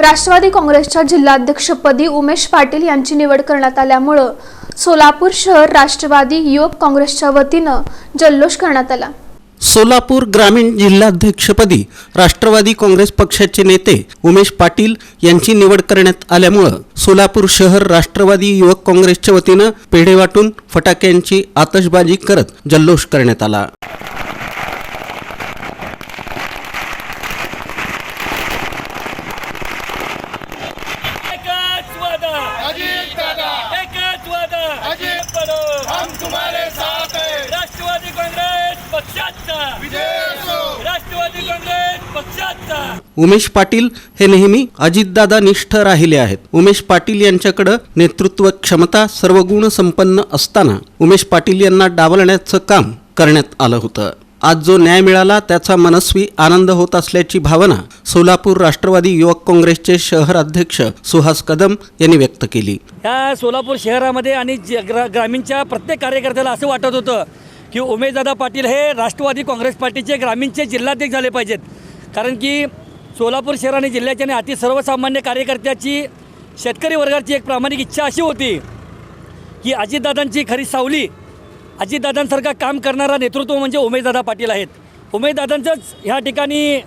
राष्ट्रवादी काँग्रेसच्या जिल्हाध्यक्षपदी उमेश पाटील यांची निवड करण्यात आल्यामुळं सोलापूर शहर राष्ट्रवादी युवक काँग्रेसच्या वतीनं जल्लोष करण्यात आला. सोलापूर ग्रामीण जिल्हाध्यक्षपदी राष्ट्रवादी काँग्रेस पक्षाचे नेते उमेश पाटील यांची निवड करण्यात आल्यामुळं सोलापूर शहर राष्ट्रवादी युवक काँग्रेसच्या वतीनं पेढे वाटून फटाक्यांची आतषबाजी करत जल्लोष करण्यात आला एकच वादा अजीत दादा। एकच वादा. अजित। पडो हम तुम्हारे साथ हैं राष्ट्रवादी काँग्रेस पक्षाचा. विजय असो राष्ट्रवादी काँग्रेस पक्षाचा. उमेश पाटील हे नेहमी अजितदादा निष्ठ राहिले आहेत. उमेश पाटील यांच्याकडं नेतृत्व क्षमता सर्व गुण संपन्न असताना उमेश पाटील यांना डावलण्याचं काम करण्यात आलं होतं. आज जो न्याय मिळाला त्याचा मनस्वी आनंद होत असल्याची भावना सोलापूर राष्ट्रवादी युवक काँग्रेसचे शहर अध्यक्ष सुहास कदम यांनी व्यक्त केली. या सोलापूर शहरामध्ये आणि ज- ग्रा ग्रामीणच्या प्रत्येक कार्यकर्त्याला असं वाटत होतं की उमेशदादा पाटील हे राष्ट्रवादी काँग्रेस पार्टीचे ग्रामीणचे जिल्हाध्यक्ष झाले पाहिजेत. कारण की सोलापूर शहर आणि जिल्ह्याच्या आणि अति सर्वसामान्य कार्यकर्त्याची शेतकरी वर्गाची एक प्रामाणिक इच्छा अशी होती की अजितदादांची खरी सावली अजितदादांसारखं काम करणारा नेतृत्व म्हणजे उमेशदादा पाटील आहेत. उमेशदादांचंच ह्या ठिकाणी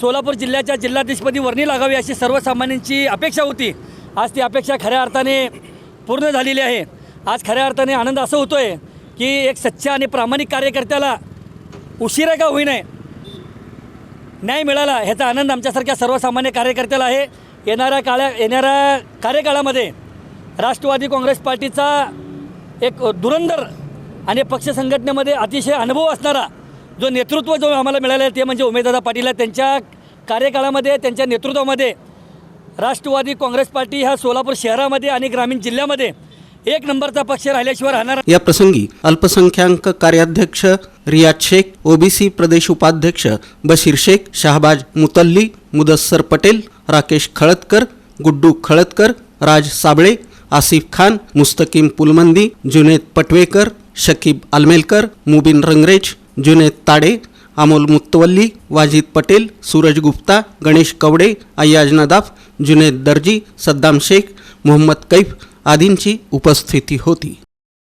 सोलापूर जिल्ह्याच्या जिल्हाधीशपदी वर्णी लागावी अशी सर्वसामान्यांची अपेक्षा होती. आज ती अपेक्षा खऱ्या अर्थाने पूर्ण झालेली आहे. आज खऱ्या अर्थाने आनंद असं होतो आहे की एक सच्चा आणि प्रामाणिक कार्यकर्त्याला उशिरा का होईनाय न्याय मिळाला ह्याचा आनंद आमच्यासारख्या सर्वसामान्य कार्यकर्त्याला आहे. येणाऱ्या काळ्या येणाऱ्या कार्यकाळामध्ये राष्ट्रवादी काँग्रेस पार्टीचा एक धुरंधर आणि पक्ष संघटनेमध्ये अतिशय अनुभव असणारा जो नेतृत्व जो आम्हाला मिळालं आहे ते म्हणजे उमेददादा पाटील त्यांच्या कार्यकाळामध्ये त्यांच्या नेतृत्वामध्ये राष्ट्रवादी काँग्रेस पार्टी ह्या सोलापूर शहरामध्ये आणि ग्रामीण जिल्ह्यामध्ये एक नंबरचा पक्ष राहिल्याशिवाय राहणार या प्रसंगी अल्पसंख्याक कार्याध्यक्ष रियाज शेख ओबीसी प्रदेश उपाध्यक्ष बशीर शेख शाहबाज मुतल्ली मुदस्सर पटेल राकेश खळदकर गुड्डू खळदकर राज साबळे आसिफ खान मुस्तकीम पुलमंदी जुनेद पटवेकर शकीब आलमेलकर मुबिन रंगरेज जुनेद ताडे अमोल मुत्तवल्ली वाजिद पटेल सूरज गुप्ता गणेश कवडे अय्याज नदाफ जुनेद दर्जी सद्दाम शेख मोहम्मद कैफ आदींची उपस्थिती होती.